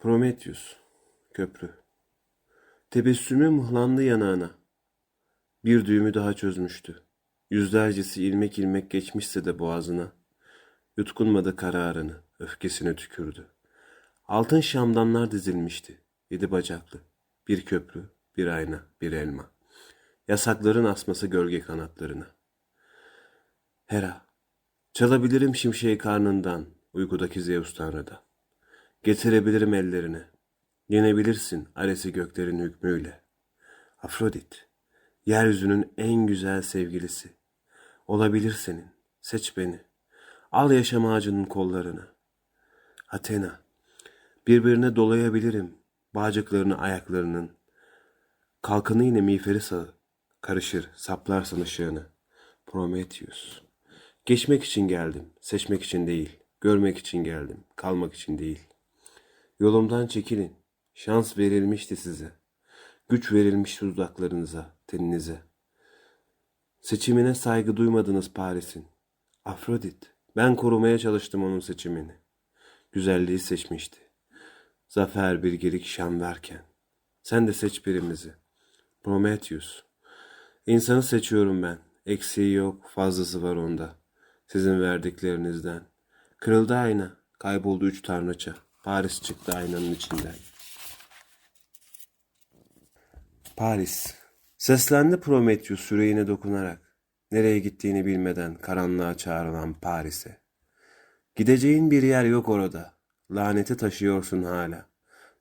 Prometheus, köprü. Tebessümü mıhlandı yanağına. Bir düğümü daha çözmüştü. Yüzlercesi ilmek ilmek geçmişse de boğazına. Yutkunmadı kararını, öfkesini tükürdü. Altın şamdanlar dizilmişti. Yedi bacaklı. Bir köprü, bir ayna, bir elma. Yasakların asması gölge kanatlarına. Hera, çalabilirim şimşeği karnından, uykudaki Zeus tanrıdan. Getirebilirim ellerine. Yenebilirsin Ares'i göklerin hükmüyle. Afrodit, yeryüzünün en güzel sevgilisi. Olabilir senin, seç beni. Al yaşam ağacının kollarını. Athena, birbirine dolayabilirim bağcıklarını ayaklarının. Kalkanı yine miğferi sağı, karışır saplarsın ışığını. Prometheus, geçmek için geldim, seçmek için değil. Görmek için geldim, kalmak için değil. Yolumdan çekilin. Şans verilmişti size. Güç verilmiş dudaklarınıza, teninize. Seçimine saygı duymadınız Paris'in. Afrodit, ben korumaya çalıştım onun seçimini. Güzelliği seçmişti. Zafer bir gelik şan verken. Sen de seç birimizi. Prometheus. İnsanı seçiyorum ben. Eksiği yok, fazlası var onda. Sizin verdiklerinizden. Kırıldı ayna, kayboldu üç tanrıça. Paris çıktı aynanın içinden. Paris. Seslendi Prometheus yüreğine dokunarak. Nereye gittiğini bilmeden karanlığa çağrılan Paris'e. Gideceğin bir yer yok orada. Laneti taşıyorsun hala.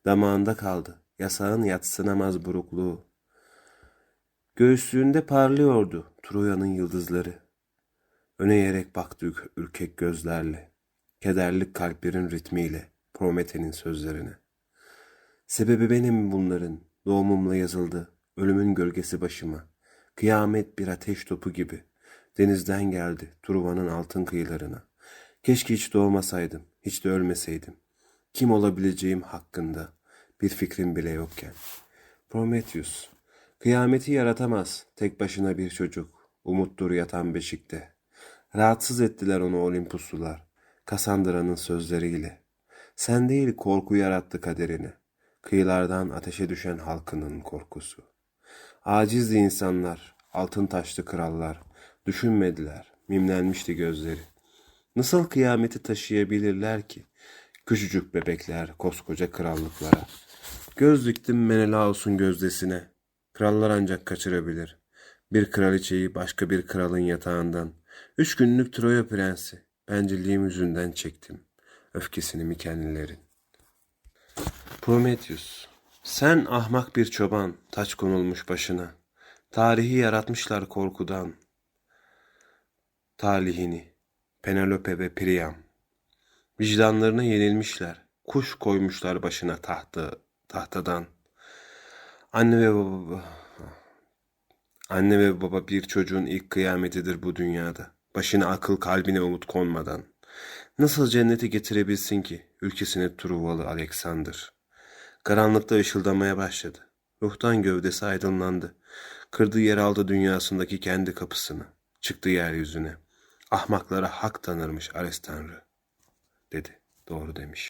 Damağında kaldı. Yasağın yatsınamaz burukluğu. Göğüslüğünde parlıyordu Troya'nın yıldızları. Öne eğerek baktı ürk- ürkek gözlerle. Kederli kalplerin ritmiyle Promethe'nin sözlerine. Sebebi benim bunların. Doğumumla yazıldı. Ölümün gölgesi başıma. Kıyamet bir ateş topu gibi. Denizden geldi Truva'nın altın kıyılarına. Keşke hiç doğmasaydım, hiç de ölmeseydim. Kim olabileceğim hakkında bir fikrim bile yokken. Prometheus, kıyameti yaratamaz tek başına bir çocuk. Umuttur yatan beşikte. Rahatsız ettiler onu Olimpuslular. Kassandra'nın sözleriyle. Sen değil korku yarattı kaderini. Kıyılardan ateşe düşen halkının korkusu. Acizdi insanlar, altın taşlı krallar. Düşünmediler, mimlenmişti gözleri. Nasıl kıyameti taşıyabilirler ki? Küçücük bebekler koskoca krallıklara. Göz diktim Menelaus'un gözdesine. Krallar ancak kaçırabilir. Bir kraliçeyi başka bir kralın yatağından. Üç günlük Troya prensi. Bencilliğim yüzünden çektim. Öfkesini mikenlilerin. Prometheus, sen ahmak bir çoban, taç konulmuş başına. Tarihi yaratmışlar korkudan. Talihini, Penelope ve Priam. Vicdanlarına yenilmişler, kuş koymuşlar başına tahtı, tahtadan. Anne ve baba, anne ve baba bir çocuğun ilk kıyametidir bu dünyada. Başına akıl, kalbine umut konmadan. Nasıl cennete getirebilsin ki ülkesine Truvalı Alexander? Karanlıkta ışıldamaya başladı. Ruhtan gövdesi aydınlandı. Kırdığı yer aldı dünyasındaki kendi kapısını. Çıktı yeryüzüne. Ahmaklara hak tanırmış Ares Tanrı. Dedi. Doğru demiş.